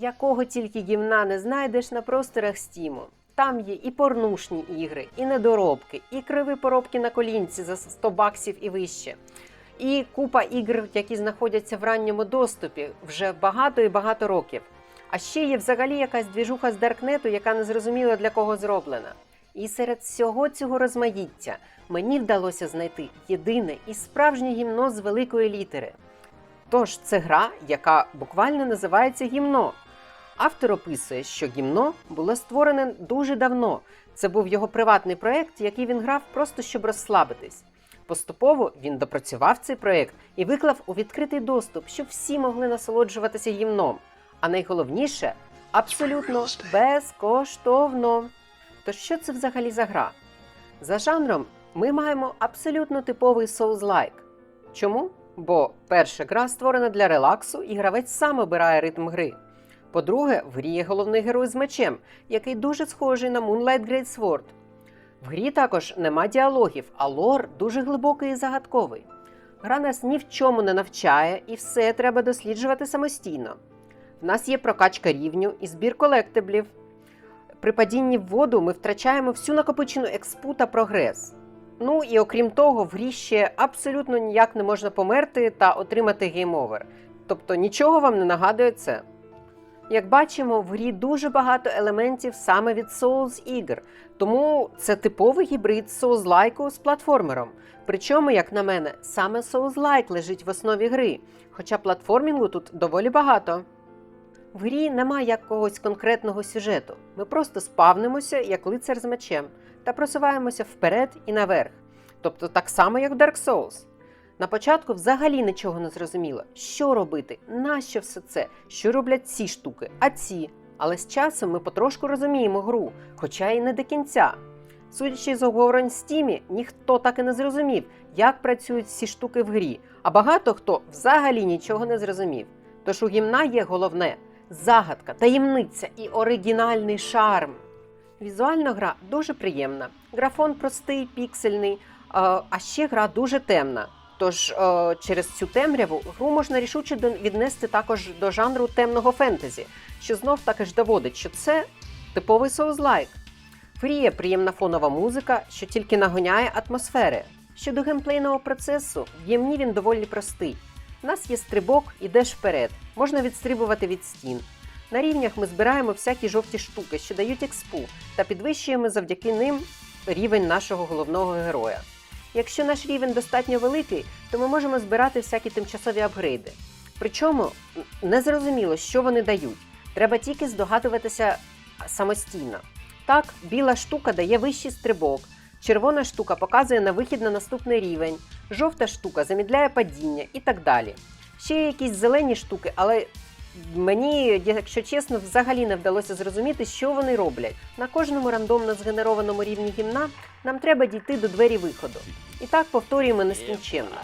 якого тільки гімна не знайдеш на просторах стіму. Там є і порнушні ігри, і недоробки, і криві поробки на колінці за 100 баксів і вище. І купа ігр, які знаходяться в ранньому доступі вже багато і багато років. А ще є взагалі якась двіжуха з Даркнету, яка не зрозуміла для кого зроблена. І серед всього цього розмаїття мені вдалося знайти єдине і справжнє гімно з великої літери. Тож це гра, яка буквально називається гімно. Автор описує, що гімно було створене дуже давно. Це був його приватний проект, який він грав просто щоб розслабитись. Поступово він допрацював цей проект і виклав у відкритий доступ, щоб всі могли насолоджуватися гімном. А найголовніше абсолютно безкоштовно. То що це взагалі за гра? За жанром ми маємо абсолютно типовий Souls-like. Чому? Бо перша гра створена для релаксу, і гравець сам обирає ритм гри. По-друге, в грі є головний герой з мечем, який дуже схожий на Moonlight Great Sword. В грі також нема діалогів, а лор дуже глибокий і загадковий. Гра нас ні в чому не навчає, і все треба досліджувати самостійно. В нас є прокачка рівню і збір колектиблів. При падінні в воду ми втрачаємо всю накопичену експу та прогрес. Ну і окрім того, в грі ще абсолютно ніяк не можна померти та отримати гейм-овер. Тобто нічого вам не нагадує це. Як бачимо, в грі дуже багато елементів саме від Souls ігр, тому це типовий гібрид Souls-like з платформером. Причому, як на мене, саме Souls-like лежить в основі гри, хоча платформінгу тут доволі багато. В грі немає якогось конкретного сюжету. Ми просто спавнимося як лицар з мечем та просуваємося вперед і наверх. Тобто так само, як в Dark Souls. На початку взагалі нічого не зрозуміло, що робити, нащо все це, що роблять ці штуки, а ці. Але з часом ми потрошку розуміємо гру, хоча й не до кінця. Судячи з обговорень в стімі, ніхто так і не зрозумів, як працюють ці штуки в грі, а багато хто взагалі нічого не зрозумів. Тож у гімна є головне загадка, таємниця і оригінальний шарм. Візуально гра дуже приємна. Графон простий, піксельний, а ще гра дуже темна. Тож е, через цю темряву гру можна рішуче віднести також до жанру темного фентезі, що знов таки ж доводить, що це типовий соузлайк. В грі є приємна фонова музика, що тільки нагоняє атмосфери. Щодо геймплейного процесу, в гімні він доволі простий. У нас є стрибок, ідеш вперед, можна відстрибувати від стін. На рівнях ми збираємо всякі жовті штуки, що дають експу, та підвищуємо завдяки ним рівень нашого головного героя. Якщо наш рівень достатньо великий, то ми можемо збирати всякі тимчасові апгрейди. Причому м, не зрозуміло, що вони дають. Треба тільки здогадуватися самостійно. Так, біла штука дає вищий стрибок, червона штука показує на вихід на наступний рівень, жовта штука замідляє падіння і так далі. Ще є якісь зелені штуки, але мені, якщо чесно, взагалі не вдалося зрозуміти, що вони роблять. На кожному рандомно згенерованому рівні гімна нам треба дійти до двері виходу. І так повторюємо нескінченно.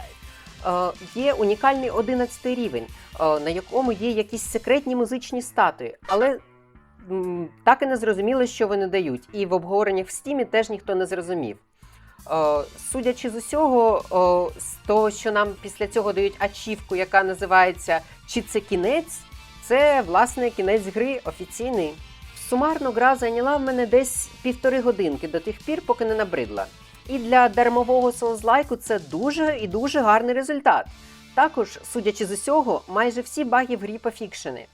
Е, є унікальний 11 рівень, е, на якому є якісь секретні музичні статуї, але так і не зрозуміло, що вони дають. І в обговореннях в стімі теж ніхто не зрозумів. Е, Судячи з усього, з того, що нам після цього дають ачівку, яка називається Чи це кінець, це власне кінець гри офіційний. Сумарно гра зайняла в мене десь півтори годинки до тих пір, поки не набридла. І для дармового соузлайку це дуже і дуже гарний результат. Також, судячи з усього, майже всі баги в грі пофікшені,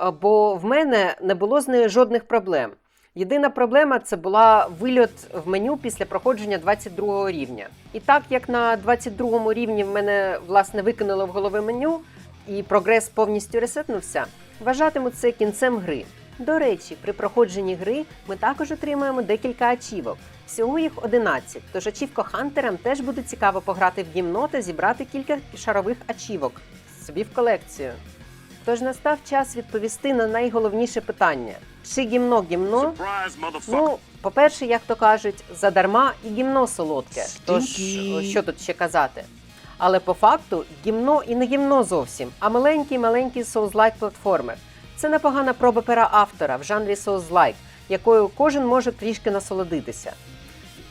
Е, бо в мене не було з нею жодних проблем. Єдина проблема це була вильот в меню після проходження 22 рівня. І так як на 22 рівні в мене власне викинуло в голови меню і прогрес повністю ресетнувся, вважатиму це кінцем гри. До речі, при проходженні гри ми також отримуємо декілька ачівок. Всього їх 11, тож ачівко хантерам теж буде цікаво пограти в гімно та зібрати кілька шарових ачівок собі в колекцію. Тож настав час відповісти на найголовніше питання: чи гімно гімно? Ну, по-перше, як то кажуть, задарма і гімно солодке. Тож що тут ще казати? Але по факту гімно і не гімно зовсім, а маленький маленький соузлайк платформер. Це непогана проба пера автора в жанрі соузлайк, якою кожен може трішки насолодитися.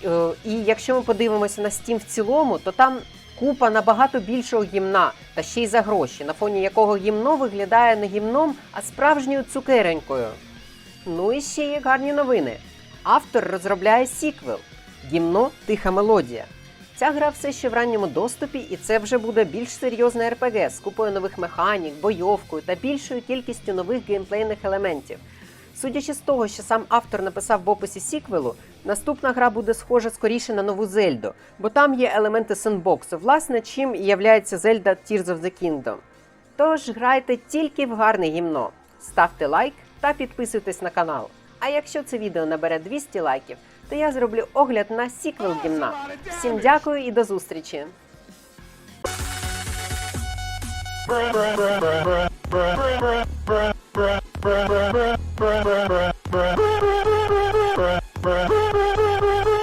Е, І якщо ми подивимося на Steam в цілому, то там купа набагато більшого гімна, та ще й за гроші, на фоні якого гімно виглядає не гімном, а справжньою цукеренькою. Ну і ще є гарні новини. Автор розробляє сіквел Гімно Тиха мелодія. Ця гра все ще в ранньому доступі, і це вже буде більш серйозне РПГ з купою нових механік, бойовкою та більшою кількістю нових геймплейних елементів. Судячи з того, що сам автор написав в описі сіквелу, наступна гра буде схожа скоріше на нову Зельду, бо там є елементи сендбоксу, власне, чим і являється Зельда Tears of the Kingdom. Тож грайте тільки в гарне гімно, ставте лайк та підписуйтесь на канал. А якщо це відео набере 200 лайків, то я зроблю огляд на сіквел гімна. Всім дякую і до зустрічі!